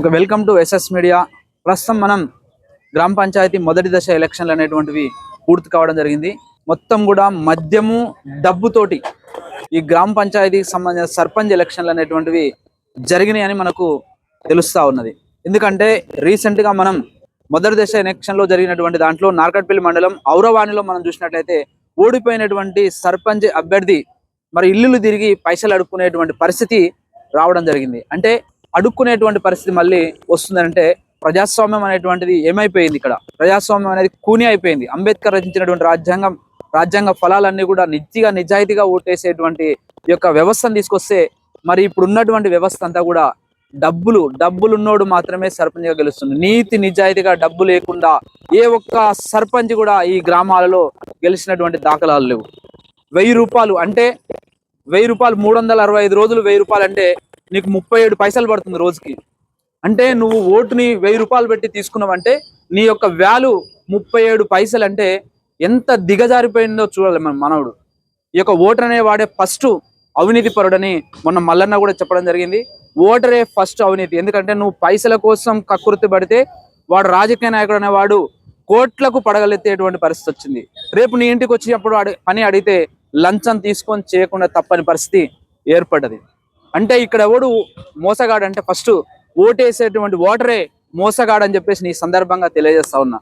ఒక welcome to SS media. ప్రస్తుతం మనం గ్రామ పంచాయతీ మొదటి దశ ఎలక్షన్లు అనేటువంటివి పూర్తి కావడం జరిగింది. మొత్తం కూడా మద్యము డబ్బుతోటి ఈ గ్రామ పంచాయతీకి సంబంధించిన సర్పంచ్ ఎలక్షన్లు అనేటువంటివి జరిగినాయి అని మనకు తెలుస్తా ఉన్నది. ఎందుకంటే రీసెంట్గా మనం మొదటి దశ ఎలక్షన్లో జరిగినటువంటి దాంట్లో నార్కట్పల్లి మండలం ఔరవాణిలో మనం చూసినట్లయితే ఓడిపోయినటువంటి సర్పంచ్ అభ్యర్థి మరి ఇల్లులు తిరిగి పైసలు అడుక్కునేటువంటి పరిస్థితి రావడం జరిగింది. అంటే అడుక్కునేటువంటి పరిస్థితి మళ్ళీ వస్తుందంటే ప్రజాస్వామ్యం అనేటువంటిది ఏమైపోయింది ఇక్కడ? ప్రజాస్వామ్యం అనేది కూని అయిపోయింది. అంబేద్కర్ రచించినటువంటి రాజ్యాంగం రాజ్యాంగ ఫలాలన్నీ కూడా నిజంగా నిజాయితీగా ఓటేసేటువంటి ఈ యొక్క వ్యవస్థను తీసుకొస్తే మరి ఇప్పుడు ఉన్నటువంటి వ్యవస్థ అంతా కూడా డబ్బులు డబ్బులు ఉన్నోడు మాత్రమే సర్పంచ్గా గెలుస్తుంది. నీతి నిజాయితీగా డబ్బు లేకుండా ఏ ఒక్క సర్పంచ్ కూడా ఈ గ్రామాలలో గెలిచినటువంటి దాఖలాలు లేవు. వెయ్యి రూపాయలు అంటే వెయ్యి రూపాయలు మూడు వందల అరవై ఐదు రోజులు వెయ్యి రూపాయలు అంటే నీకు ముప్పై ఏడు పైసలు పడుతుంది రోజుకి. అంటే నువ్వు ఓటుని వెయ్యి రూపాయలు పెట్టి తీసుకున్నావంటే నీ యొక్క వాల్యూ ముప్పై ఏడు పైసలు అంటే ఎంత దిగజారిపోయిందో చూడాలి మన మనవుడు. ఈ యొక్క ఓటర్ అనే వాడే ఫస్ట్ అవినీతి పరుడని మొన్న మల్లన్న కూడా చెప్పడం జరిగింది. ఓటరే ఫస్ట్ అవినీతి. ఎందుకంటే నువ్వు పైసల కోసం కకృతి పడితే వాడు రాజకీయ నాయకుడు అనేవాడు కోట్లకు పడగలెత్తేటువంటి పరిస్థితి వచ్చింది. రేపు నీ ఇంటికి వచ్చినప్పుడు అడి పని అడిగితే లంచం తీసుకొని చేయకుండా తప్పని పరిస్థితి ఏర్పడ్డది. అంటే ఇక్కడ ఎవడు మోసగాడు అంటే ఫస్ట్ ఓటేసేటువంటి ఓటరే మోసగాడు అని చెప్పేసి నీ సందర్భంగా తెలియజేస్తా ఉన్నా.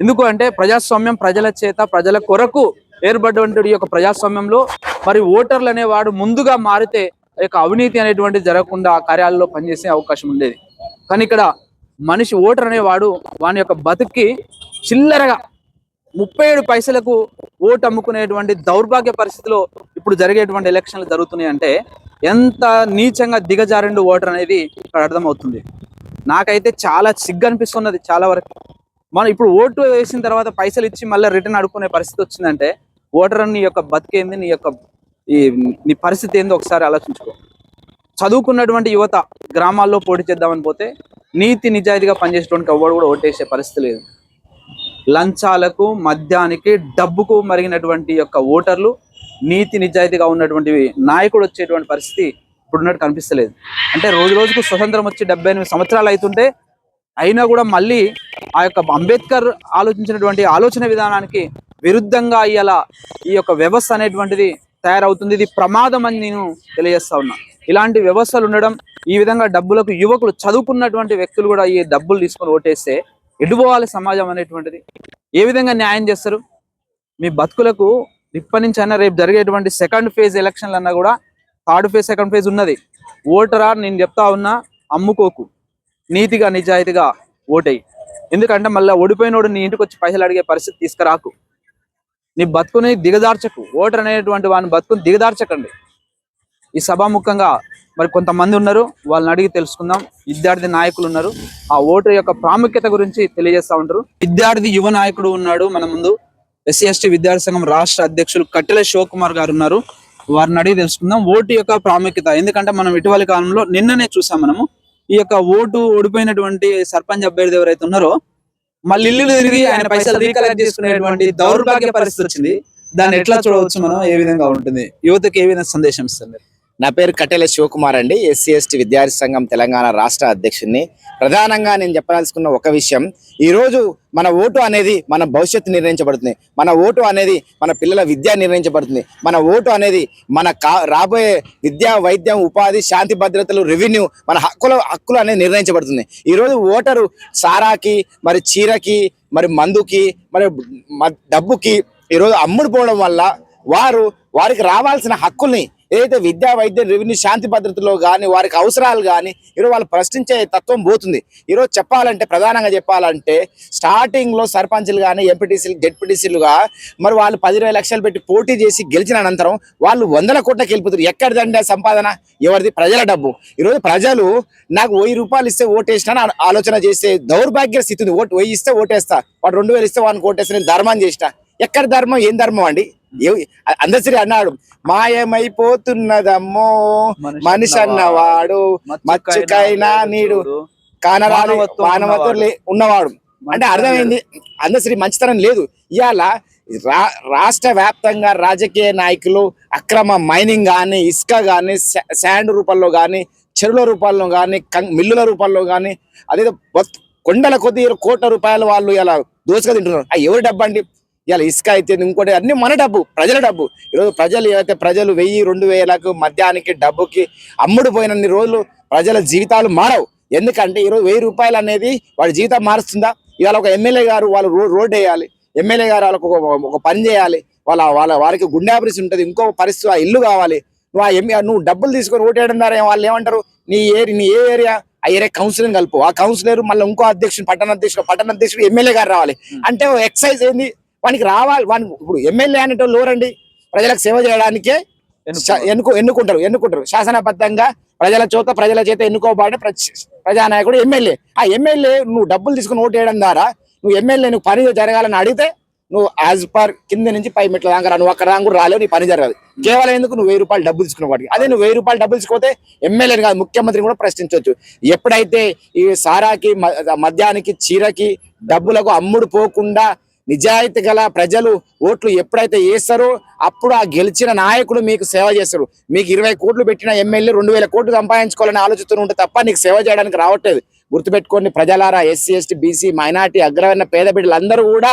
ఎందుకు అంటే ప్రజాస్వామ్యం ప్రజల చేత ప్రజల కొరకు ఏర్పడినటువంటి ఈ యొక్క ప్రజాస్వామ్యంలో మరి ఓటర్లు అనేవాడు ముందుగా మారితే యొక్క అవినీతి అనేటువంటి జరగకుండా ఆ కార్యాలలో పనిచేసే అవకాశం ఉండేది. కానీ ఇక్కడ మనిషి ఓటర్ అనేవాడు వాని యొక్క బతుక్కి చిల్లరగా ముప్పై ఏడు పైసలకు ఓటు అమ్ముకునేటువంటి దౌర్భాగ్య పరిస్థితిలో ఇప్పుడు జరిగేటువంటి ఎలక్షన్లు జరుగుతున్నాయి అంటే ఎంత నీచంగా దిగజారిండు ఓటర్ అనేది ఇక్కడ అర్థమవుతుంది. నాకైతే చాలా సిగ్గు అనిపిస్తున్నది చాలా వరకు. మనం ఇప్పుడు ఓటు వేసిన తర్వాత పైసలు ఇచ్చి మళ్ళీ రిటర్న్ అడుక్కునే పరిస్థితి వచ్చిందంటే ఓటర్ నీ యొక్క బతికేంది నీ యొక్క ఈ నీ పరిస్థితి ఏంది ఒకసారి ఆలోచించుకో. చదువుకున్నటువంటి యువత గ్రామాల్లో పోటీ చేద్దామని పోతే నీతి నిజాయితీగా పనిచేసేటువంటి ఎవరు కూడా ఓటేసే పరిస్థితి లేదు. లంచాలకు మద్యానికి డబ్బుకు మరిగినటువంటి యొక్క ఓటర్లు నీతి నిజాయితీగా ఉన్నటువంటి నాయకుడు వచ్చేటువంటి పరిస్థితి ఇప్పుడున్నట్టు కనిపిస్తలేదు. అంటే రోజు రోజుకు స్వతంత్రం వచ్చి డెబ్బై ఎనిమిది సంవత్సరాలు అవుతుంటే అయినా కూడా మళ్ళీ ఆ యొక్క అంబేద్కర్ ఆలోచించినటువంటి ఆలోచన విధానానికి విరుద్ధంగా అయ్యేలా ఈ యొక్క వ్యవస్థ అనేటువంటిది తయారవుతుంది. ఇది ప్రమాదం అని నేను తెలియజేస్తా ఉన్నా. ఇలాంటి వ్యవస్థలు ఉండడం ఈ విధంగా డబ్బులకు యువకులు చదువుకున్నటువంటి వ్యక్తులు కూడా ఈ డబ్బులు తీసుకొని ఓటేస్తే ఎటుపోవాలి సమాజం అనేటువంటిది. ఏ విధంగా న్యాయం చేస్తారు? మీ బతుకులకు ఇప్పటి నుంచి అయినా రేపు జరిగేటువంటి సెకండ్ ఫేజ్ ఎలక్షన్లు అన్నా కూడా థర్డ్ ఫేజ్ సెకండ్ ఫేజ్ ఉన్నది. ఓటరా నేను చెప్తా ఉన్నా అమ్ముకోకు. నీతిగా నిజాయితీగా ఓటేయి. ఎందుకంటే మళ్ళీ ఓడిపోయినోడు నీ ఇంటికి వచ్చి పైసలు అడిగే పరిస్థితి తీసుకురాకు. నీ బతుకుని దిగదార్చకు ఓటర్ అనేటువంటి వాడిని బతుకుని దిగదార్చకండి ఈ సభాముఖంగా మరి కొంతమంది ఉన్నారు వాళ్ళని అడిగి తెలుసుకుందాం. విద్యార్థి నాయకులు ఉన్నారు. ఆ ఓటు యొక్క ప్రాముఖ్యత గురించి తెలియజేస్తా ఉంటారు. విద్యార్థి యువ నాయకుడు ఉన్నాడు మన ముందు. ఎస్సీ ఎస్టీ విద్యార్థి సంఘం రాష్ట్ర అధ్యక్షులు కట్టెల శివకుమార్ గారు ఉన్నారు. వారిని అడిగి తెలుసుకుందాం. ఓటు యొక్క ప్రాముఖ్యత. ఎందుకంటే మనం ఇటీవలి కాలంలో నిన్ననే చూసాం మనము. ఈ యొక్క ఓటు ఓడిపోయినటువంటి సర్పంచ్ అభ్యర్థి ఎవరైతే ఉన్నారో మళ్ళీ ఇల్లు తిరిగి ఆయన పైసలు రీకలెక్ట్ చేసుకునేటువంటి దౌర్భాగ్య పరిస్థితి వచ్చింది. దాన్ని ఎట్లా చూడవచ్చు మనం? ఏ విధంగా ఉంటుంది? యువతకి ఏ విధంగా సందేశం ఇస్తుంది నా పేరు కట్టెల శివకుమార్ అండి ఎస్సీ ఎస్టీ విద్యార్థి సంఘం తెలంగాణ రాష్ట్ర అధ్యక్షుడిని. ప్రధానంగా నేను చెప్పదలుచుకున్న ఒక విషయం ఈరోజు మన ఓటు అనేది మన భవిష్యత్తు నిర్ణయించబడుతుంది. మన ఓటు అనేది మన పిల్లల విద్య నిర్ణయించబడుతుంది. మన ఓటు అనేది మన కా రాబోయే విద్య వైద్యం ఉపాధి శాంతి భద్రతలు రెవెన్యూ మన హక్కుల హక్కులు అనేది నిర్ణయించబడుతుంది. ఈరోజు ఓటరు సారాకి మరి చీరకి మరి మందుకి మరి మ- డబ్బుకి ఈరోజు అమ్ముడు పోవడం వల్ల వారు వారికి రావాల్సిన హక్కుల్ని ఏదైతే విద్యా వైద్య రెవెన్యూ శాంతి భద్రతలో కానీ వారికి అవసరాలు కానీ ఈరోజు వాళ్ళు ప్రశ్నించే తత్వం పోతుంది. ఈరోజు చెప్పాలంటే ప్రధానంగా చెప్పాలంటే స్టార్టింగ్లో సర్పంచ్లు కానీ ఎంపీటీసీలు జెడ్పీటీసీలుగా మరి వాళ్ళు పది ఇరవై లక్షలు పెట్టి పోటీ చేసి గెలిచిన అనంతరం వాళ్ళు వందల కోట్లకి వెళ్ళిపోతారు ఎక్కడిదండి సంపాదన? ఎవరిది? ప్రజల డబ్బు. ఈరోజు ప్రజలు నాకు వెయ్యి రూపాయలు ఇస్తే ఓటేసిన ఆలోచన చేసే దౌర్భాగ్య స్థితి ఉంది ఓటు వెయ్యి ఇస్తే ఓటేస్తా. వాడు రెండు వేలు ఇస్తే వాడిని ఓటేస్తే. నేను ధర్మం చేసిన ఎక్కడ ధర్మం ఏం ధర్మం అండి? అందశ్రీ అన్నాడు మాయమైపోతున్నదమ్మో మనిషి అన్నవాడు మచ్చుకైనా నీడు. కానరాలు లే- ఉన్నవాడు. అంటే అర్థమైంది? అందశ్రీ మంచితనం లేదు. ఇవాళ రా రాష్ట్ర వ్యాప్తంగా రాజకీయ నాయకులు అక్రమ మైనింగ్ కానీ ఇసుక కానీ శాండ్ రూపంలో కానీ చెరువుల రూపాల్లో కానీ మిల్లుల రూపాల్లో కానీ అదే కొండల కొద్ది కోట్ల రూపాయలు వాళ్ళు ఇలా దోసుగా తింటున్నారు. ఎవరి డబ్బు అండి ఇలా ఇసుక అయితే ఇంకోటి అన్ని మన డబ్బు ప్రజల డబ్బు. ఈరోజు ప్రజలు ఏవైతే ప్రజలు వెయ్యి రెండు వేలకు మద్యానికి డబ్బుకి అమ్ముడు పోయినన్ని రోజులు ప్రజల జీవితాలు మారవు. ఎందుకంటే ఈరోజు వెయ్యి రూపాయలు అనేది వాడి జీవితం మారుస్తుందా? ఇవాళ ఒక ఎమ్మెల్యే గారు వాళ్ళు రోడ్ వేయాలి. ఎమ్మెల్యే గారు వాళ్ళకు ఒక ఒక పని చేయాలి. వాళ్ళ వాళ్ళ వారికి గుండె ఆపరేషన్ ఉంటుంది. ఇంకో పరిస్థితి ఆ ఇల్లు కావాలి. నువ్వు ఆ ఎమ్మె నువ్వు డబ్బులు తీసుకొని ఓటేయడం ద్వారా వాళ్ళు ఏమంటారు? నీ ఏరి నీ ఏ ఏరియా? ఆ ఏరియా కౌన్సిలర్ కలుపు. ఆ కౌన్సిలర్ మళ్ళీ ఇంకో అధ్యక్షుడు పట్టణ అధ్యక్షుడు పట్టణ అధ్యక్షుడు ఎమ్మెల్యే గారు రావాలి. అంటే ఎక్సైజ్ ఏంది? వానికి రావాలి వానికి ఇప్పుడు ఎమ్మెల్యే అనేటోళ్ళు ఎవరండి? ప్రజలకు సేవ చేయడానికే ఎన్నుకో ఎన్నుకుంటారు ఎన్నుకుంటారు. శాసనబద్ధంగా ప్రజల చేత ప్రజల చేత ఎన్నుకోబడే ప్రజ- ప్రజానాయకుడు ఎమ్మెల్యే. ఆ ఎమ్మెల్యే నువ్వు డబ్బులు తీసుకుని ఓటు వేయడం ద్వారా నువ్వు ఎమ్మెల్యే నువ్వు పని జరగాలని అడిగితే నువ్వు యాజ్ పర్ కింద నుంచి పై మెట్ల దాకా రా. నువ్వు అక్కడ దాకా కూడా రాలేవు నీ పని జరగదు. కేవలం ఎందుకు నువ్వు వెయ్యి రూపాయలు డబ్బులు తీసుకున్న వాడికి అదే నువ్వు వెయ్యి రూపాయలు డబ్బులు తీసుకోతే ఎమ్మెల్యేని కాదు ముఖ్యమంత్రిని కూడా ప్రశ్నించవచ్చు ఎప్పుడైతే ఈ సారాకి మద్యానికి చీరకి డబ్బులకు అమ్ముడు పోకుండా నిజాయితీ గల ప్రజలు ఓట్లు ఎప్పుడైతే వేస్తారో అప్పుడు ఆ గెలిచిన నాయకుడు మీకు సేవ చేస్తారు మీకు ఇరవై కోట్లు పెట్టిన ఎమ్మెల్యే రెండు వేల కోట్లు సంపాదించుకోవాలని ఆలోచిస్తూ ఉంటే తప్ప నీకు సేవ చేయడానికి రావట్లేదు. గుర్తుపెట్టుకోండి ప్రజలారా ఎస్సీ ఎస్టీ బీసీ మైనార్టీ అగ్రవర్ణ పేద బిడ్డలందరూ కూడా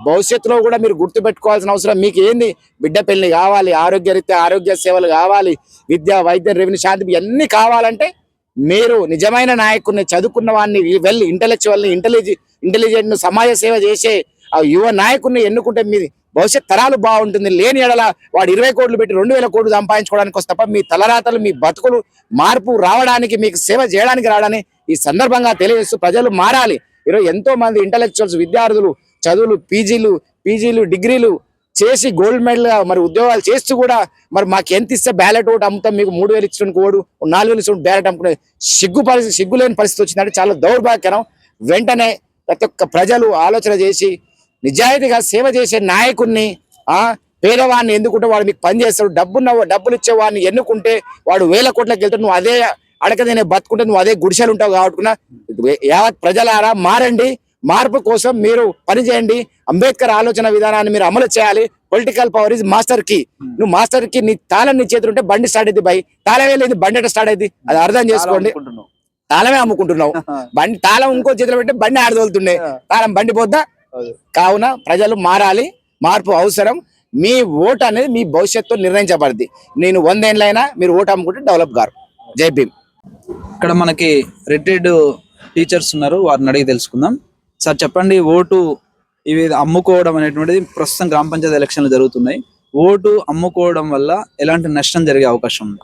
భవిష్యత్తులో కూడా మీరు గుర్తుపెట్టుకోవాల్సిన అవసరం మీకు ఏంది? బిడ్డ పెళ్ళి కావాలి ఆరోగ్య రీత్యా ఆరోగ్య సేవలు కావాలి విద్య వైద్య రెవెన్యూ శాంతి ఇవన్నీ కావాలంటే మీరు నిజమైన నాయకుడిని చదువుకున్న వాడిని వెళ్ళి ఇంటలెక్చువల్ని ఇంటెలిజి ఇంటెలిజెంట్ను సమాజ సేవ చేసే ఆ యువ నాయకుడిని ఎన్నుకుంటే మీ భవిష్యత్ తరాలు బాగుంటుంది. లేని ఎడల వాడు ఇరవై కోట్లు పెట్టి రెండు వేల కోట్లు సంపాదించుకోవడానికి వస్తే తప్ప మీ తలరాతలు మీ బతుకులు మార్పు రావడానికి మీకు సేవ చేయడానికి రావడానికి ఈ సందర్భంగా తెలియజేస్తూ ప్రజలు మారాలి. ఈరోజు ఎంతో మంది ఇంటలెక్చువల్స్ విద్యార్థులు చదువులు పీజీలు పీజీలు డిగ్రీలు చేసి గోల్డ్ మెడల్ మరి ఉద్యోగాలు చేస్తూ కూడా మరి మాకు ఎంత ఇస్తే బ్యాలెట్ ఓటు అమ్ముతాం మీకు మూడు వేలు ఇచ్చిన కోడు నాలుగు వేలు ఇచ్చిన బ్యాలెట్ అమ్ముకునే సిగ్గు పరిస్థితి సిగ్గు లేని పరిస్థితి వచ్చిందంటే చాలా దౌర్భాగ్యకరం. వెంటనే ప్రతి ఒక్క ప్రజలు ఆలోచన చేసి నిజాయితీగా సేవ చేసే నాయకుడిని ఆ పేదవాడిని ఎన్నుకుంటే వాడు మీకు పని చేస్తాడు డబ్బున్న డబ్బులు ఇచ్చే వాడిని ఎన్నుకుంటే వాడు వేల కోట్లకి వెళ్తాడు నువ్వు అదే అడకదేనే బతుకుంటే నువ్వు అదే గుడిసెలు ఉంటావు కాబట్టి యావత్ ప్రజలారా మారండి మార్పు కోసం మీరు పని చేయండి అంబేద్కర్ ఆలోచన విధానాన్ని మీరు అమలు చేయాలి పొలిటికల్ పవర్ ఇస్ మాస్టర్కి. నువ్వు మాస్టర్కి నీ తాళం నీ చేతులు ఉంటే బండి స్టార్ట్ అయింది బై తాళమే లేదు బండి ఎట్లా స్టార్ట్ అయింది అది అర్థం చేసుకోండి. తాళమే అమ్ముకుంటున్నావు. బండి తాళం ఇంకో చేతిలో పెట్టి బండి ఆడదోలుతుండే. తాళం బండి పోద్దా. కావున ప్రజలు మారాలి మార్పు అవసరం. మీ ఓటు అనేది మీ భవిష్యత్తు నిర్ణయించబడింది. నేను వందేళ్ళైనా మీరు ఓటు అమ్ముకుంటే డెవలప్ గారు జై భీమ్. ఇక్కడ మనకి రిటైర్డ్ టీచర్స్ ఉన్నారు వారిని అడిగి తెలుసుకుందాం. సార్ చెప్పండి ఓటు ఇవి అమ్ముకోవడం అనేటువంటిది ప్రస్తుతం గ్రామ పంచాయతీ ఎలక్షన్లు జరుగుతున్నాయి. ఓటు అమ్ముకోవడం వల్ల ఎలాంటి నష్టం జరిగే అవకాశం ఉంది?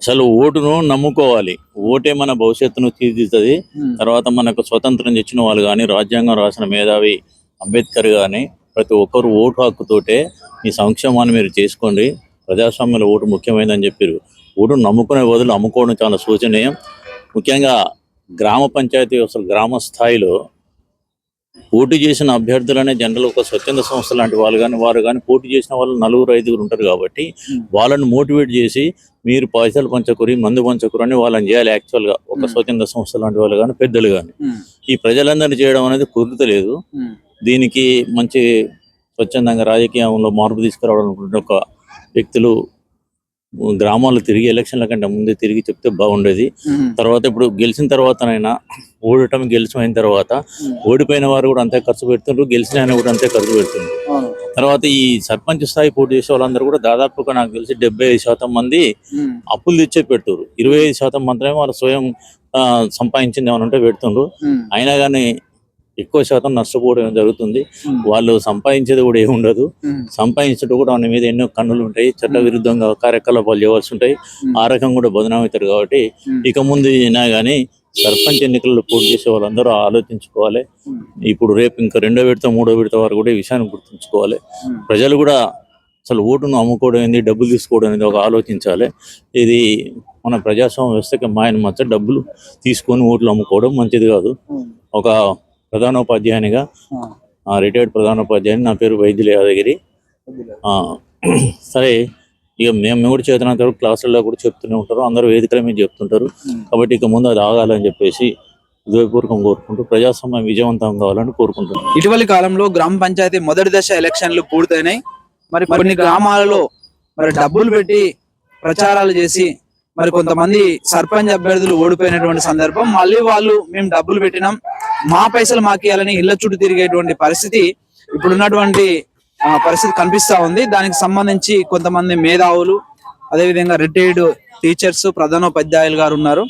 అసలు ఓటును నమ్ముకోవాలి. ఓటే మన భవిష్యత్తును తీర్చిస్తుంది తర్వాత మనకు స్వతంత్రం తెచ్చిన వాళ్ళు కానీ రాజ్యాంగం రాసిన మేధావి అంబేద్కర్ కానీ ప్రతి ఒక్కరు ఓటు హక్కుతోటే మీ సంక్షేమాన్ని మీరు చేసుకోండి. ప్రజాస్వామ్యంలో ఓటు ముఖ్యమైనదని చెప్పారు. ఓటు నమ్ముకునే బదులు అమ్ముకోవడం చాలా శోచనీయం. ముఖ్యంగా గ్రామ పంచాయతీ అసలు గ్రామ స్థాయిలో పోటీ చేసిన అభ్యర్థులనే జనరల్ ఒక స్వచ్ఛంద సంస్థ లాంటి వాళ్ళు కానీ వారు కానీ పోటీ చేసిన వాళ్ళు నలుగురు ఐదుగురు ఉంటారు కాబట్టి వాళ్ళని మోటివేట్ చేసి మీరు పైసలు పంచకూరి మందు పంచకూరి అని వాళ్ళని చేయాలి యాక్చువల్గా ఒక Hmm. స్వచ్ఛంద సంస్థ లాంటి వాళ్ళు కానీ పెద్దలు కానీ ఉమ్, ఈ ప్రజలందరినీ చేయడం అనేది కుదురుతలేదు. దీనికి మంచి స్వచ్ఛందంగా రాజకీయంలో మార్పు తీసుకురావడం ఒక వ్యక్తులు గ్రామాల్లో తిరిగి ఎలక్షన్ల కంటే ముందే తిరిగి చెప్తే బాగుండేది. తర్వాత ఇప్పుడు గెలిచిన తర్వాతనైనా ఓడటం గెలిచిన తర్వాత. ఓడిపోయిన వారు కూడా అంతే ఖర్చు పెడుతుండ్రు గెలిచిన ఆయన కూడా అంతే ఖర్చు పెడుతుండ్రు. అవును. తర్వాత ఈ సర్పంచ్ స్థాయి పోటీ చేసే వాళ్ళందరూ కూడా దాదాపుగా నాకు తెలిసి డెబ్బై ఐదు శాతం మంది అప్పులు తెచ్చే పెడుతురు ఇరవై ఐదు శాతం మాత్రమే వాళ్ళు స్వయం సంపాదించింది ఏమైనా ఉంటే పెడుతుండ్రు. అయినా కానీ ఎక్కువ శాతం నష్టపోవడం జరుగుతుంది? వాళ్ళు సంపాదించేది కూడా ఏమి ఉండదు. సంపాదించడం కూడా వాళ్ళ మీద ఎన్నో కన్నులు ఉంటాయి. చట్ట విరుద్ధంగా కార్యకలాపాలు చేయవలసి ఉంటాయి. ఆ రకం కూడా బదనామవుతారు కాబట్టి ఇక ముందు అయినా కానీ సర్పంచ్ ఎన్నికల్లో పోటీ చేసే వాళ్ళందరూ ఆలోచించుకోవాలి. ఇప్పుడు రేపు ఇంకా రెండో విడత మూడో విడత వారు కూడా ఈ విషయాన్ని గుర్తుంచుకోవాలి. ప్రజలు కూడా అసలు ఓటును అమ్ముకోవడం ఏంది? డబ్బులు తీసుకోవడం అనేది ఒక ఆలోచించాలి. ఇది మన ప్రజాస్వామ్య వ్యవస్థకి మాయన మధ్య డబ్బులు తీసుకొని ఓట్లు అమ్ముకోవడం మంచిది కాదు. ఒక ప్రధానోపాధ్యాయునిగా ఆ, రిటైర్డ్ ప్రధానోపాధ్యాయుని నా పేరు వైద్యుల యాదగిరి. సరే ఇక మేము కూడా చేతనంత వరకు క్లాసుల్లో కూడా చెప్తూనే ఉంటారు అందరూ వేదికల మీద చెప్తుంటారు. కాబట్టి ఇక ముందు అది ఆగాలని చెప్పేసి హృదయపూర్వకం కోరుకుంటూ ప్రజాస్వామ్యం విజయవంతం కావాలని కోరుకుంటున్నాను ఇటీవలి కాలంలో గ్రామ పంచాయతీ మొదటి దశ ఎలక్షన్లు పూర్తయినాయి. మరి కొన్ని గ్రామాలలో మరి డబ్బులు పెట్టి ప్రచారాలు చేసి మరి కొంతమంది సర్పంచ్ అభ్యర్థులు ఓడిపోయినటువంటి సందర్భం మళ్ళీ వాళ్ళు మేము డబ్బులు పెట్టినాం మా పైసలు మాకు ఇవ్వాలని ఇళ్ళ చుట్టూ తిరిగేటువంటి పరిస్థితి ఇప్పుడున్నటువంటి ఆ, పరిస్థితి కనిపిస్తా ఉంది. దానికి సంబంధించి కొంతమంది మేధావులు అదేవిధంగా రిటైర్డ్ టీచర్స్ ప్రధానోపాధ్యాయులు గారు ఉన్నారు.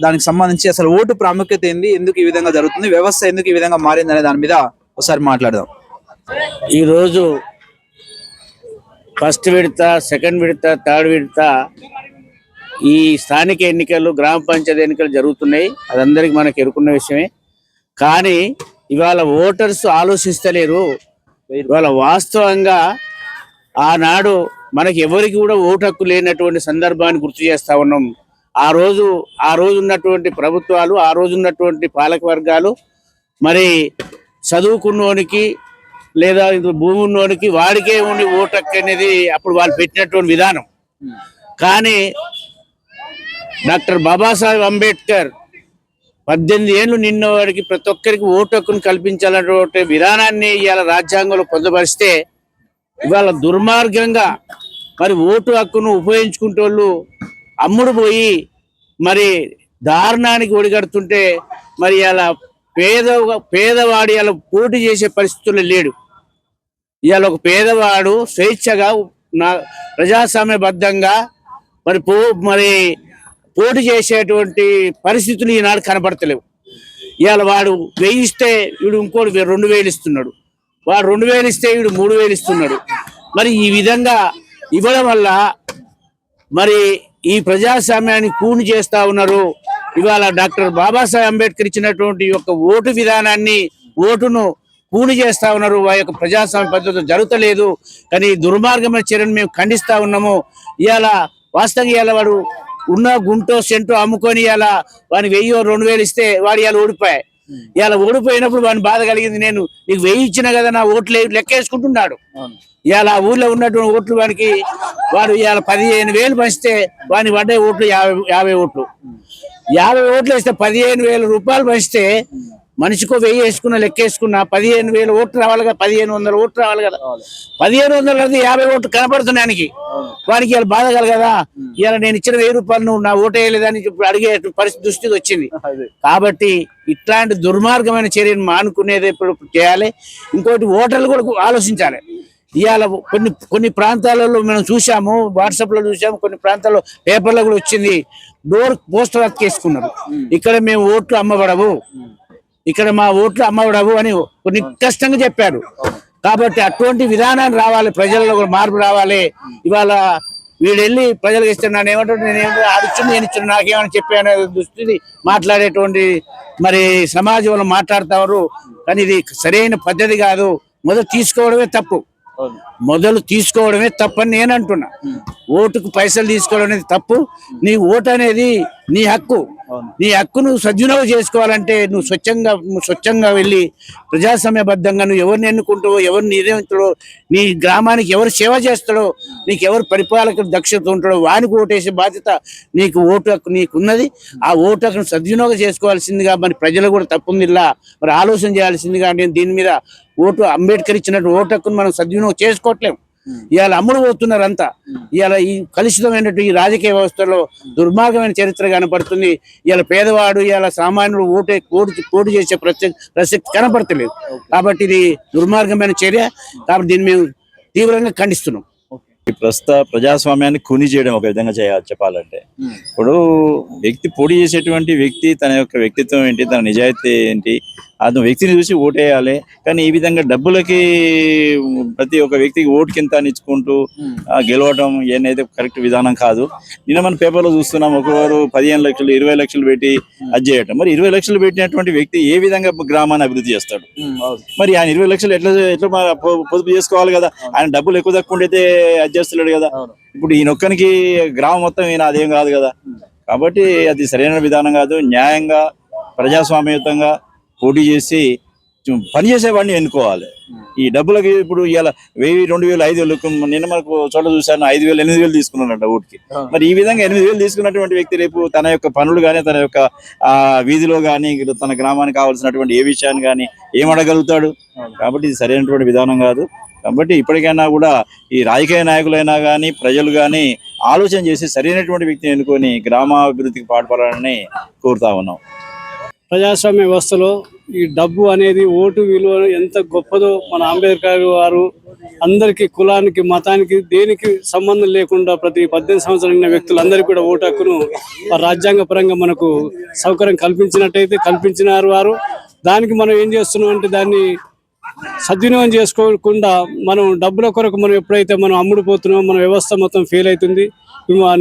దానికి సంబంధించి అసలు ఓటు ప్రాముఖ్యత ఏంది ఎందుకు ఈ విధంగా జరుగుతుంది వ్యవస్థ ఎందుకు ఈ విధంగా మారిందనే దాని మీద ఒకసారి మాట్లాడదాం. ఈరోజు ఫస్ట్ విడత సెకండ్ విడత థర్డ్ విడత ఈ స్థానిక ఎన్నికలు గ్రామ పంచాయతీ ఎన్నికలు జరుగుతున్నాయి. అదందరికీ మనకు ఎరుకున్న విషయమే. కానీ ఇవాళ ఓటర్స్ ఆలోచిస్తలేరు. ఇవాళ వాస్తవంగా ఆనాడు మనకి ఎవరికి కూడా ఓటు హక్కు లేనటువంటి సందర్భాన్ని గుర్తు చేస్తా ఉన్నాం. ఆ రోజు ఆ రోజు ఉన్నటువంటి ప్రభుత్వాలు ఆ రోజు ఉన్నటువంటి పాలక వర్గాలు మరి చదువుకున్నోనికి లేదా భూమి ఉన్నోనికి వాడికే ఉండి ఓటు హక్కు అనేది అప్పుడు వాళ్ళు పెట్టినటువంటి విధానం. కానీ డాక్టర్ బాబాసాహెబ్ అంబేద్కర్ పద్దెనిమిది ఏళ్ళు నిన్న వాడికి ప్రతి ఒక్కరికి ఓటు హక్కును కల్పించాలన్నటువంటి విధానాన్ని ఇవాళ రాజ్యాంగంలో పొందుపరిస్తే ఇవాళ దుర్మార్గంగా మరి ఓటు హక్కును ఉపయోగించుకుంటే అమ్ముడు పోయి మరి దారుణానికి ఒడిగడుతుంటే మరి ఇలా పేద పేదవాడు ఇలా పోటీ చేసే పరిస్థితుల్లో లేడు. ఇవాళ ఒక పేదవాడు స్వేచ్ఛగా నా ప్రజాస్వామ్యబద్ధంగా మరి పో మరి పోటీ చేసేటువంటి పరిస్థితులు ఈనాడు కనపడతలేవు ఇవాళ వాడు వెయ్యి ఇస్తే వీడు ఇంకోటి రెండు వేలు ఇస్తున్నాడు. వాడు రెండు వేలు ఇస్తే వీడు మూడు వేలు ఇస్తున్నాడు. మరి ఈ విధంగా ఇవ్వడం వల్ల మరి ఈ ప్రజాస్వామ్యాన్ని కూని చేస్తా ఉన్నారు. ఇవాళ డాక్టర్ బాబాసాహెబ్ అంబేద్కర్ ఇచ్చినటువంటి యొక్క ఓటు విధానాన్ని ఓటును కూని చేస్తా ఉన్నారు. వారి యొక్క ప్రజాస్వామ్య పద్ధతి జరుగుతలేదు. కానీ దుర్మార్గమైన చర్యను మేము ఖండిస్తా ఉన్నాము. ఇవాళ వాస్తవంగా ఇవాళ వాడు ఉన్న గుంటో సెంటో అమ్ముకొని ఇలా వాని వెయ్యో రెండు వేలు ఇస్తే వాడు ఇలా ఓడిపోయాయి ఇలా ఓడిపోయినప్పుడు వాడిని బాధ కలిగింది నేను నీకు వెయ్యి ఇచ్చిన కదా నా ఓట్లు లే- లెక్కేసుకుంటున్నాడు. ఇవాళ ఆ ఊర్లో ఉన్నటువంటి ఓట్లు వానికి వాడు ఇవాళ పదిహేను వేలు పంచితే వాని పడ్డే ఓట్లు యాభై యాభై ఓట్లు. యాభై ఓట్లు వేస్తే పదిహేను వేల రూపాయలు పంచితే మనిషికో వెయ్యి వేసుకున్న లెక్కేసుకున్న పదిహేను వేల ఓట్లు రావాలి కదా పదిహేను వందల ఓట్లు రావాలి కదా. పదిహేను వందల యాభై ఓట్లు కనపడుతున్నానికి వానికి ఇలా బాధ కలగదా ఇలా నేను ఇచ్చిన వెయ్యి రూపాయలు నువ్వు నా ఓటు వేయలేదని అడిగే పరిస్థితి దుస్థితి వచ్చింది. కాబట్టి ఇట్లాంటి దుర్మార్గమైన చర్యను మానుకునేది ఇప్పుడు చేయాలి. ఇంకోటి ఓటర్లు కూడా ఆలోచించాలి. ఇవాళ కొన్ని కొన్ని ప్రాంతాలలో మనం చూసాము వాట్సాప్లో చూసాము కొన్ని ప్రాంతాల్లో పేపర్లో కూడా వచ్చింది. డోర్ పోస్టర్ అతికేసుకున్నారు. ఇక్కడ మేము ఓట్లు అమ్మబడవు. ఇక్కడ మా ఓట్లు అమ్మబడవు అని కొన్ని కష్టంగా చెప్పారు. కాబట్టి అటువంటి విధానాన్ని రావాలి ప్రజల్లో కూడా మార్పు రావాలి. ఇవాళ వీడు వెళ్ళి ప్రజలకు ఇస్తే నన్ను ఏమంటాడు నేను ఏమంటాడు ఆడిచ్చు నేను ఇచ్చిన నాకేమని చెప్పాను దుస్థితి మాట్లాడేటువంటి మరి సమాజంలో మాట్లాడతారు. కానీ ఇది సరైన పద్ధతి కాదు. మొదలు తీసుకోవడమే తప్పు. మొదలు తీసుకోవడమే తప్పని నేను అంటున్నా. ఓటుకు పైసలు తీసుకోవడం అనేది తప్పు. నీ ఓటు అనేది నీ హక్కు. నీ హక్కు నువ్వు సద్వినియోగం చేసుకోవాలంటే నువ్వు స్వచ్ఛంగా నువ్వు స్వచ్ఛంగా వెళ్ళి ప్రజాస్వామ్యబద్ధంగా నువ్వు ఎవరిని ఎన్నుకుంటావో ఎవరిని నిర్ణయించడో నీ గ్రామానికి ఎవరు సేవ చేస్తాడో నీకు ఎవరు పరిపాలక దక్షత ఉంటాడో వానికి ఓటేసే బాధ్యత నీకు ఓటు హక్కు నీకు ఉన్నది ఆ ఓటు హక్కును సద్వినియోగం చేసుకోవాల్సిందిగా మరి ప్రజలు కూడా తప్పుందిలా మరి ఆలోచన చేయాల్సిందిగా నేను దీని మీద ఓటు అంబేద్కర్ ఇచ్చినట్టు ఓటు హక్కును మనం సద్వినియోగం చేసుకోవట్లేము ఇవాళ అమ్ముడు పోతున్నారు అంతా ఇవాళ ఈ కలుషితమైనటువంటి ఈ రాజకీయ వ్యవస్థలో దుర్మార్గమైన చరిత్ర కనపడుతుంది. ఇవాళ పేదవాడు ఇవాళ సామాన్యుడు ఓటే ఓటు పోటీ చేసే ప్రసక్తి ప్రసక్తి కనపడతలేదు. కాబట్టి ఇది దుర్మార్గమైన చర్య. కాబట్టి దీన్ని మేము తీవ్రంగా ఖండిస్తున్నాం. ఈ ప్రస్తుత ప్రజాస్వామ్యాన్ని ఖూనీ చేయడం ఒక విధంగా చేయాలి చెప్పాలంటే. ఇప్పుడు వ్యక్తి పోటీ చేసేటువంటి వ్యక్తి తన యొక్క వ్యక్తిత్వం ఏంటి తన నిజాయితీ ఏంటి అతను వ్యక్తిని చూసి ఓటేయాలి. కానీ ఈ విధంగా డబ్బులకి ప్రతి ఒక్క వ్యక్తికి ఓటు కింద ఇచ్చుకుంటూ ఆ, గెలవడం ఏనైతే కరెక్ట్ విధానం కాదు. నిన్న మన పేపర్లో చూస్తున్నాం ఒకవారు పదిహేను లక్షలు ఇరవై లక్షలు పెట్టి అది చేయటం. మరి ఇరవై లక్షలు పెట్టినటువంటి వ్యక్తి ఏ విధంగా గ్రామాన్ని అభివృద్ధి చేస్తాడు? మరి ఆయన ఇరవై లక్షలు ఎట్లా ఎట్లా పొదుపు చేసుకోవాలి కదా? ఆయన డబ్బులు ఎక్కువ తక్కువ ఉండైతే అది చేస్తున్నాడు కదా? ఇప్పుడు ఈయన ఒక్కనికి గ్రామం మొత్తం ఈయన అదేం కాదు కదా? కాబట్టి అది సరైన విధానం కాదు. న్యాయంగా ప్రజాస్వామ్యయుతంగా పోటీ చేసి పని చేసేవాడిని ఎన్నుకోవాలి. ఈ డబ్బులకి ఇప్పుడు ఇలా వెయ్యి రెండు వేలు ఐదు వేలు నిన్న మనకు చోట చూశాను ఐదు వేలు ఎనిమిది వేలు తీసుకున్నాడంట ఓటుకి. మరి ఈ విధంగా ఎనిమిది వేలు తీసుకున్నటువంటి వ్యక్తి రేపు తన యొక్క పనులు కానీ తన యొక్క ఆ వీధిలో కానీ తన గ్రామానికి కావాల్సినటువంటి ఏ విషయాన్ని కానీ ఏం అడగలుగుతాడు? కాబట్టి ఇది సరైనటువంటి విధానం కాదు. కాబట్టి ఇప్పటికైనా కూడా ఈ రాజకీయ నాయకులైనా కానీ ప్రజలు కానీ ఆలోచన చేసి సరైనటువంటి వ్యక్తిని ఎన్నుకొని గ్రామాభివృద్ధికి పాటుపడాలని కోరుతా ఉన్నాం. ప్రజాస్వామ్య వ్యవస్థలో ఈ డబ్బు అనేది ఓటు విలువ ఎంత గొప్పదో మన అంబేద్కర్ వారు అందరికి కులానికి మతానికి దేనికి సంబంధం లేకుండా ప్రతి పద్దెనిమిది సంవత్సరాలైన వ్యక్తులందరికీ కూడా ఓటు హక్కును రాజ్యాంగ పరంగా మనకు సౌకర్యం కల్పించినట్టయితే కల్పించినారు వారు. దానికి మనం ఏం చేస్తున్నాం అంటే దాన్ని సద్వినియోగం చేసుకోకుండా మనం డబ్బుల కొరకు మనం ఎప్పుడైతే మనం అమ్ముడుపోతున్నామో మన వ్యవస్థ మొత్తం ఫెయిల్ అవుతుంది.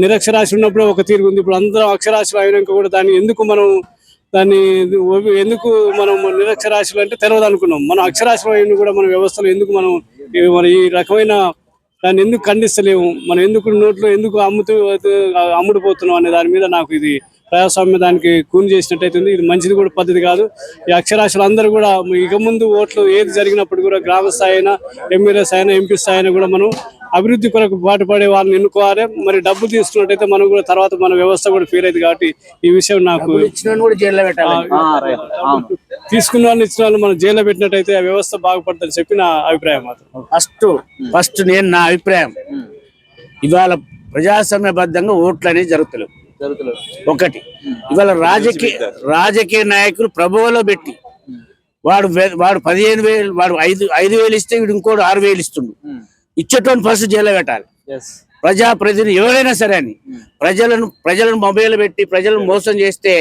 నిరక్షరాశి ఉన్నప్పుడు ఒక తీరు ఉంది. ఇప్పుడు అందరం అక్షరాస్యులు అయినాక కూడా దాన్ని ఎందుకు మనం దాన్ని ఎందుకు మనం నిరక్షరాస్యులు అంటే తెలియదు అనుకున్నాం. మనం అక్షరాస్యులు కూడా మన వ్యవస్థలో ఎందుకు మనం ఈ- మన ఈ రకమైన దాన్ని ఎందుకు ఖండిస్తలేము? మనం ఎందుకు నోట్లో ఎందుకు అమ్ముతూ అమ్ముడుపోతున్నాం అనే దాని మీద నాకు ఇది ప్రజాస్వామ్య దానికి కూని చేసినట్టయితుంది. ఇది మంచిది కూడా పద్ధతి కాదు. ఈ అక్షరాస్యులు అందరూ కూడా ఇక ముందు ఓట్లు ఏది జరిగినప్పుడు కూడా గ్రామ స్థాయి అయినా ఎమ్మెల్యే స్థాయి అయినా ఎంపీ స్థాయి అయినా కూడా మనం అభివృద్ధి కొరకు పాటుపడే వాళ్ళని ఎన్నుకోవాలి. మరి డబ్బు తీసుకున్నట్టయితే మనం కూడా తర్వాత మన వ్యవస్థ కూడా ఫెయిల్ అయింది కాబట్టి ఈ విషయం నాకు. తీసుకున్న వాళ్ళని ఇచ్చిన వాళ్ళు మనం జైల్లో పెట్టినట్టయితే ఆ వ్యవస్థ బాగుపడుతుందని చెప్పి నా అభిప్రాయం మాత్రం. ఫస్ట్ ఫస్ట్ నేను నా అభిప్రాయం. ఇవాళ ప్రజాస్వామ్యబద్ధంగా ఓట్లు అనేది జరుగుతలేవు. ఒకటి. ఇవాళ రాజకీయ రాజకీయ నాయకులు ప్రభువులో పెట్టి వాడు వాడు పదిహేను వేలు వాడు ఐదు ఐదు వేలు ఇస్తే వీడు ఇంకోటి ఆరు వేలు ఇస్తుండు. ఇచ్చేటోని ఫస్ట్ జైల్లో పెట్టాలి. ప్రజా ప్రతినిధి ఎవరైనా సరే అని ప్రజలను ప్రజలను మొబైల్ పెట్టి ప్రజలను మోసం చేస్తే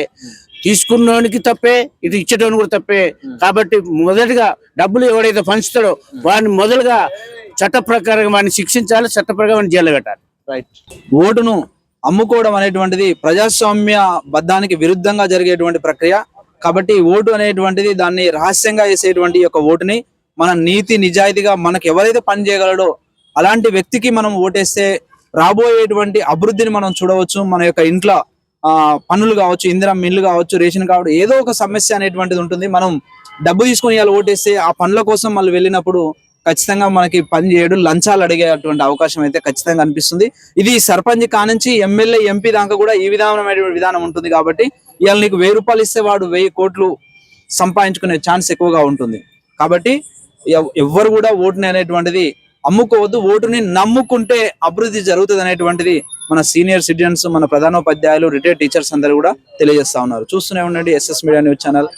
తీసుకున్నోనికి తప్పే ఇది ఇచ్చేటోని కూడా తప్పే. కాబట్టి మొదటిగా డబ్బులు ఎవడైతే పంచుతాడో వాడిని మొదలుగా చట్ట ప్రకారం వాడిని శిక్షించాలి చట్ట ప్రకారం జైల్లో పెట్టాలి. ఓటును అమ్ముకోవడం అనేటువంటిది ప్రజాస్వామ్య బద్ధానికి విరుద్ధంగా జరిగేటువంటి ప్రక్రియ. కాబట్టి ఓటు అనేటువంటిది దాన్ని రహస్యంగా వేసేటువంటి యొక్క ఓటుని మన నీతి నిజాయితీగా మనకు ఎవరైతే పని చేయగలడో అలాంటి వ్యక్తికి మనం ఓటేస్తే రాబోయేటువంటి అభివృద్ధిని మనం చూడవచ్చు. మన యొక్క ఇంట్లో ఆ పనులు కావచ్చు ఇందిరం మిల్లు కావచ్చు రేషన్ కావచ్చు ఏదో ఒక సమస్య అనేటువంటిది ఉంటుంది. మనం డబ్బు తీసుకొని ఇవాళ ఓటేస్తే ఆ పనుల కోసం మళ్ళీ వెళ్ళినప్పుడు ఖచ్చితంగా మనకి పనిచేయడు లంచాలు అడిగేటువంటి అవకాశం అయితే ఖచ్చితంగా అనిపిస్తుంది. ఇది సర్పంచ్ కానించి ఎమ్మెల్యే ఎంపీ దాకా కూడా ఈ విధానమైన విధానం ఉంటుంది కాబట్టి ఇవాళ నీకు వెయ్యి రూపాయలు ఇస్తే వాడు వెయ్యి కోట్లు సంపాదించుకునే ఛాన్స్ ఎక్కువగా ఉంటుంది. కాబట్టి ఎవ్వరు కూడా ఓటుని అనేటువంటిది అమ్ముకోవద్దు. ఓటుని నమ్ముకుంటే అభివృద్ధి జరుగుతుంది అనేటువంటిది మన సీనియర్ సిటిజన్స్ మన ప్రధానోపాధ్యాయులు రిటైర్డ్ టీచర్స్ అందరూ కూడా తెలియజేస్తా ఉన్నారు. చూస్తూనే ఉండండి ఎస్ఎస్ మీడియా న్యూస్ ఛానల్.